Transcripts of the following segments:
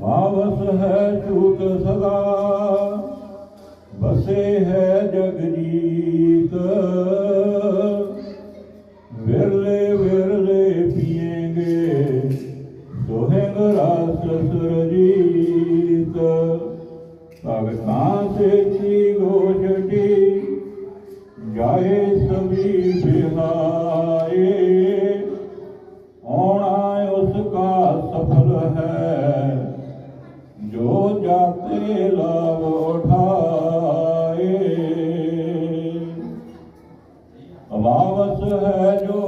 ਮਾਵਸ ਹੈ ਛੂਤ ਸਦਾ ਬਸੇ ਹੈ ਜਗਜੀਤ। ਵਿਰਲੇ ਵਿਰਲੇ ਪੀਏਗੇ ਸੋਹੰਗ ਰਾਸ ਸੁਰਜੀਤ ਭਗਤਾਂ ठा है जो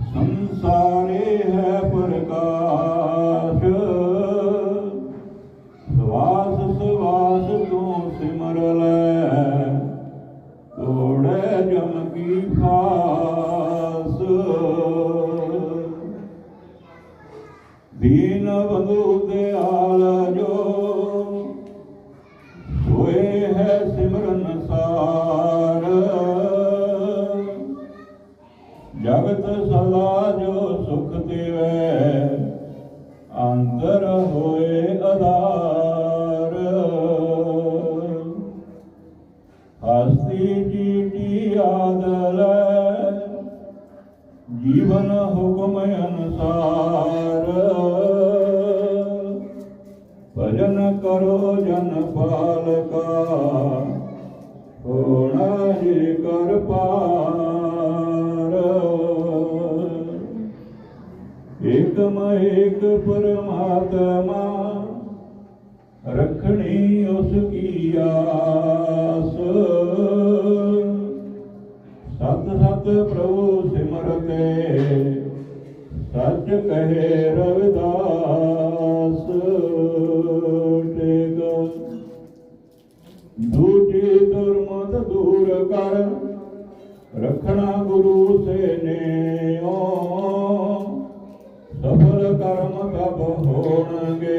ਸੰਸਾਰੇ ਹੈ ਪ੍ਰਕਾਸ਼। ਸਵਾਸ ਸਵਾਸ ਤੂੰ ਸਿਮਰ ਲੈ। ਤੋੜੇ ਜਮ ਕੀ ਫਾਸ। ਦੀਨ ਬੰਧੂ ਦਿਆਲ ਭਜਨ ਕਰੋ ਜਨ ਪਾਲਕਾ। ਹੋਣਾ ਜੀ ਕਰ ਪਾਰ। ਏਕਮ ਏਕ ਪਰਮਾਤਮਾ, ਰਖਣੀ ਉਸ ਕੀ ਆਸ। ਸਤ ਸਤ ਪ੍ਰਭੂ ਸਿਮਰਤੇ, ਸੱਚ ਕਹੇ ਰਵਿਦਾਸ। ਦੂਜੀ ਦੁਰਮਤ ਦੂਰ ਕਰ। ਰਖਣਾ ਗੁਰੂ ਸੇ ਨੇਓ। ਸਫਲ ਕਰਮ ਕਬ ਹੋਣਗੇ।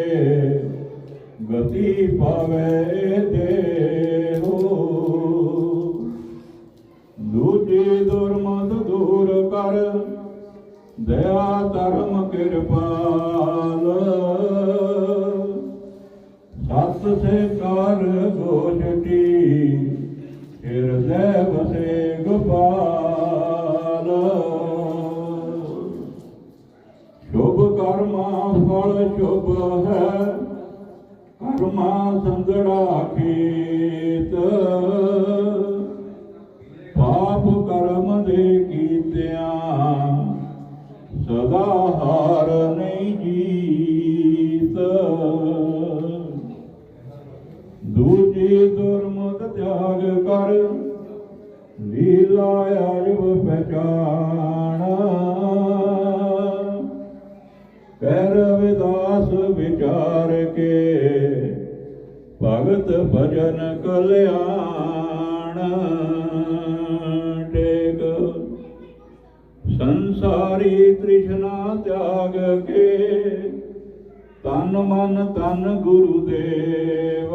ਗਤੀ ਪਾਵੇ ਦੇਹੋ। ਦੂਜੀ ਦੁਰਮਤ ਦੂਰ ਕਰ। ਦਇਆ ਧਰਮ ਕਿਰਪਾ ਵਸੇ ਸ਼ੁਭ ਕਰਮਾ ਫਲ ਸ਼ੁਭ ਹੈ, ਕਰਮਾ ਸੰਗੜਾ ਖੇਤ। ਪਾਪ ਕਰਮ ਦੇ ਕੀਤਿਆਂ ਸਦਾ ਹਾਰ ਨਹੀਂ ਜੀ ਲੀਲਾ ਅਜਬ ਪਛਾਣ ਕਰ ਵਿਦਾਸ ਵਿਚਾਰ ਕੇ ਭਗਤ ਭਜਨ ਕਲਿਆਣ। ਟੇਕ ਸੰਸਾਰੀ ਤ੍ਰਿਸ਼ਨਾ ਤਿਆਗ ਕੇ ਤਨ ਮਨ ਤਨ ਗੁਰੂ ਦੇਵ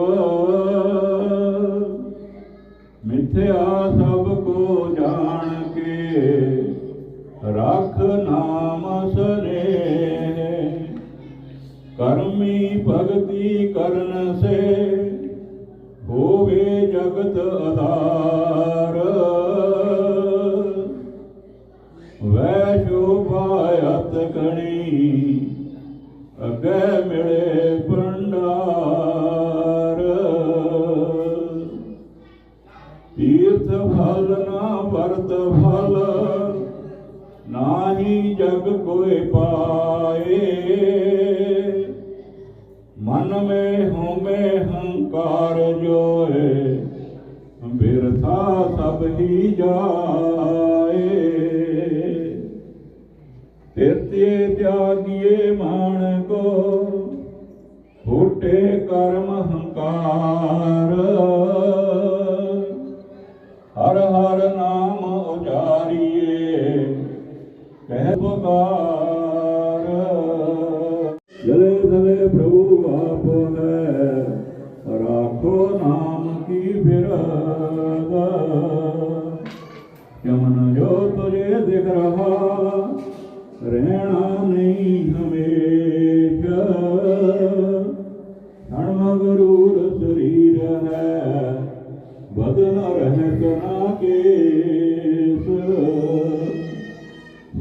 ਮਿਥਿਆ ਸਭ ਕੋ ਜਾਣ ਕੇ। ਰੱਖ ਨਾਮ ਸਨੇ ਕਰਮੀ ਭਗਤੀ ਕਰਨ ਸੇ। ਹੋਵੇ ਜਗਤ ਆਧਾਰ ਵੈ ਸ਼ੋਭਾਇਤ ਕਣੀ। ਅਗੇ ਮਿਲੇ ਵਰਤ ਫਲ ਨਾਹੀ ਜਗ ਕੋਈ ਪਾਏ। ਮਨ ਮੇ ਹੋਮੇ ਹੰਕਾਰ ਜੋਏ, ਬਿਰਥਾ ਸਭ ਹੀ ਜਾਏ। ਤਿਰਤੇ ਤਿਆਗੀਏ ਮਾਨ ਕੋ ਫੂਟੇ ਕਰਮ ਹੰਕਾਰ। ਚਮਨ ਜੋ ਤੁਝੇ ਦਿਖ ਰਹਾ, ਰਹਿਣਾ ਨਹੀਂ ਹਮੇਸ਼ਾ। ਹਣਮ ਗਰੂਰ ਸਰੀਰ ਹੈ, ਬਦਨ ਰਹਿਤ ਨਾ ਕੇਸ।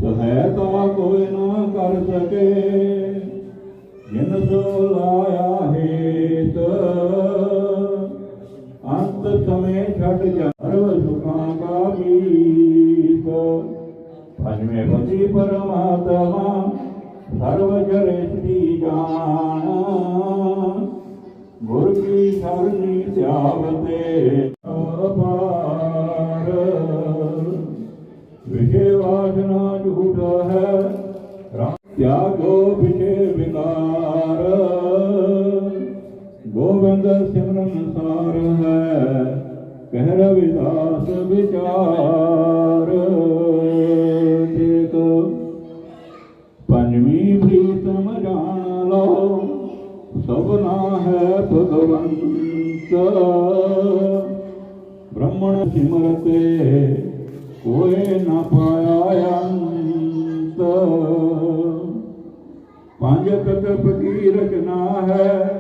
ਸਹਾਇਤਾ ਕੋਈ ਨਾ ਕਰ ਸਕੇ, ਜਿਨ ਸੋ ਲਾਇਆ ਹੇਤ। ਅੰਤ ਸਮੇ ਛੱਡ ਜਰਵ ਸੁਖਾਂ ਪੰਜਵੇਂ ਪਤੀ ਪਰਮਾਤਮਾ ਸਰਵ ਜਰੇ ਸ੍ਰੀ ਜਾਣ ਗੁਰ ਕੀ ਸਰਨੀ ਧਿਆਵਤੇ ਅਪਾਰ ਵਿਸ਼ੇ ਵਾਸਨਾ ਝੂਠ ਹੈ ਰਾਮ ਤਿਆਗੋ ਵਿਸ਼ੇ ਵਿਕਾਰ ਗੋਬਿੰਦ ਸਿਮਰਨ ਜਾਣ ਲਓ। ਸਭਨਾ ਹੈ ਭਗਵੰਤ। ਬ੍ਰਹਮਣ ਸਿਮਰਤੇ ਕੋਏ ਨਾ ਪਾਇਆ ਅੰਤ। ਪੰਜ ਕਤਪ ਕੀ ਰਚਨਾ ਹੈ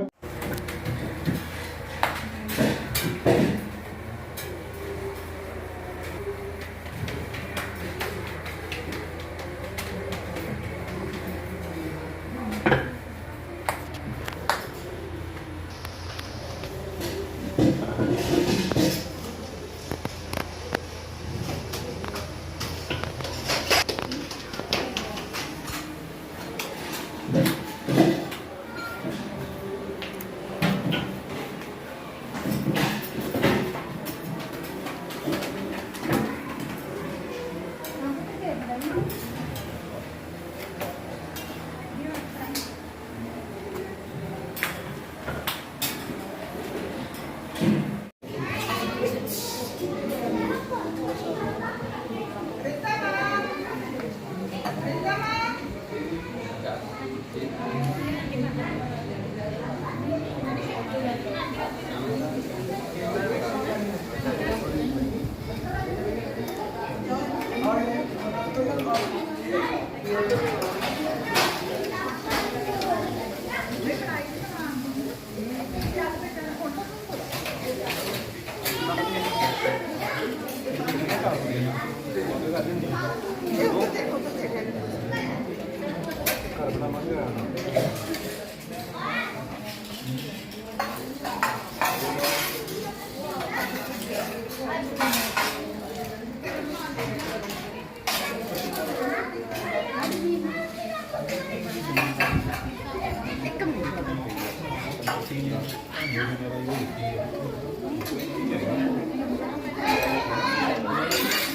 Thank you. Thank you.